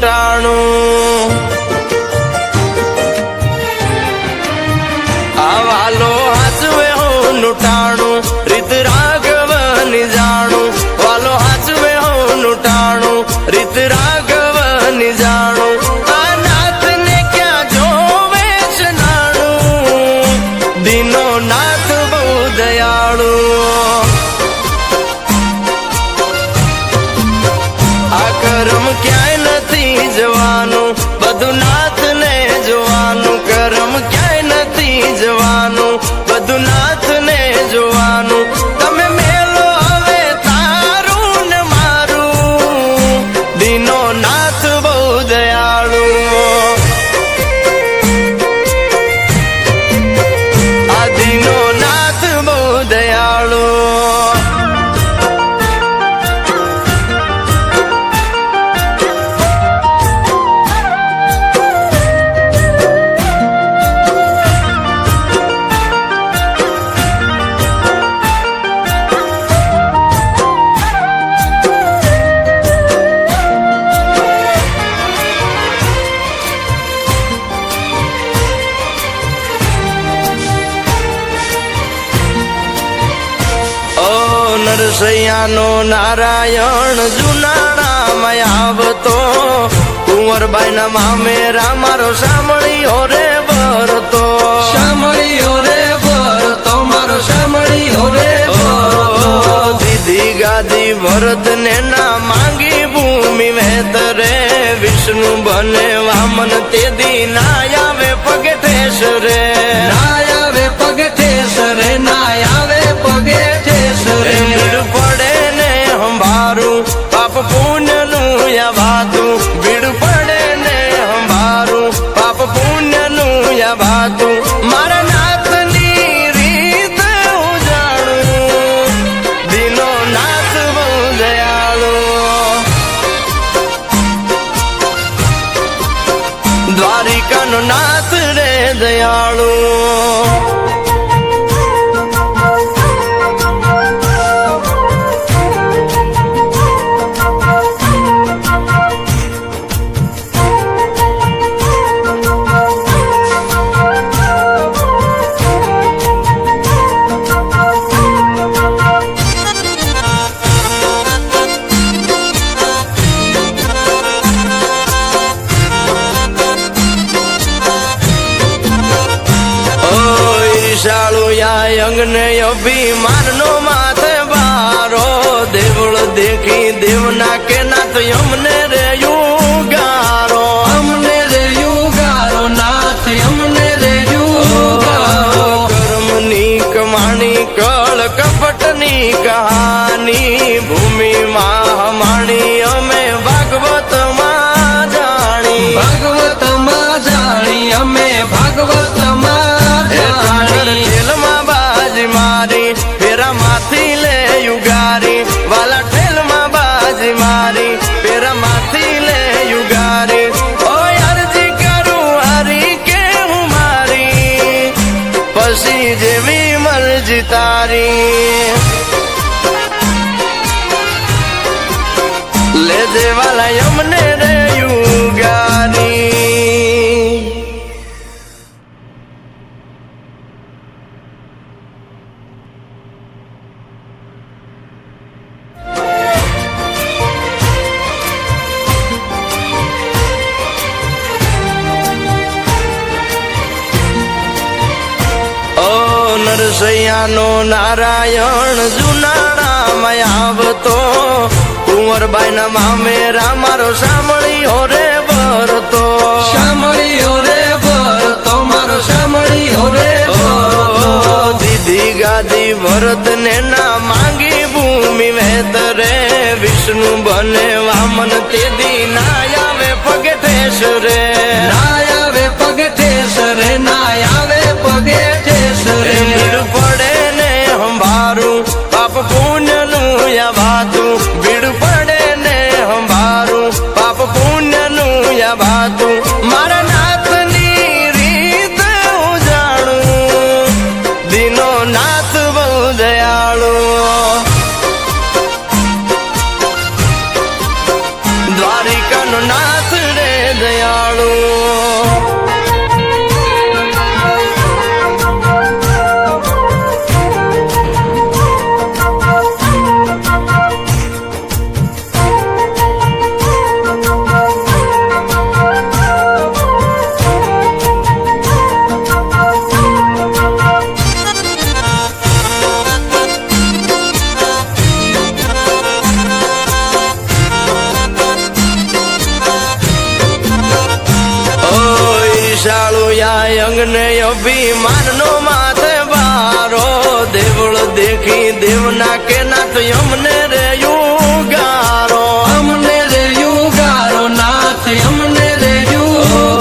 ટાણું આવાલો હાચવે હું લૂંટાણું. રીત રાઘવની જાણું. વાલો હાચવે હું લૂંટાણું. રીત રાઘવની નરસૈયાનો નારાયણ જુનાણામાં આવતો. કુંવરબાઈના મામેરા મારો સાંભળ્યો રે ભરતો સાંભળ્યો રે ભરતો મારો સાંભળ્યો રે દીદી ગાદી ભરત ને ના માંગી ભૂમિ વેતરે વિષ્ણુ બને વામન તે દી ના આવે પગે ઠેસ રે. ના આવે પગે ઠેસ રે ના પાપ પુણ્યનું યા વાતું? ભીડ પડે ને હંભારું પાપ પુણ્યનું યા વાતું? મારા નાથની રીત હું જાણું દિનો નાથ બહુ દયાળુ. દ્વારિકાનો નાથ રે દયાળુ. ઈશાળુ યા અંગને અભિમાન નો માથે બારો દેવળ દેખી દેવના કે નાથ અમને પછી જેવી મરજી તારી. લે દેવાલા અમને નરસૈયાનો નારાયણ જુનાણામાં આવતો. કુંવરબાઈના મામેરા મારો સાંભળ્યો રે ભરતો સાંભળ્યો રે બર તમારો સાંભળ્યો રે દીદી ગાદી ભરત ને ના માંગી ભૂમિ વેતરે વિષ્ણુ બને વામન તે દી ના આવે પગે ઠેસ રે. ના આવે નાથ બહુ દયાળુ. ઈશાળું યા અંગને અભિમાન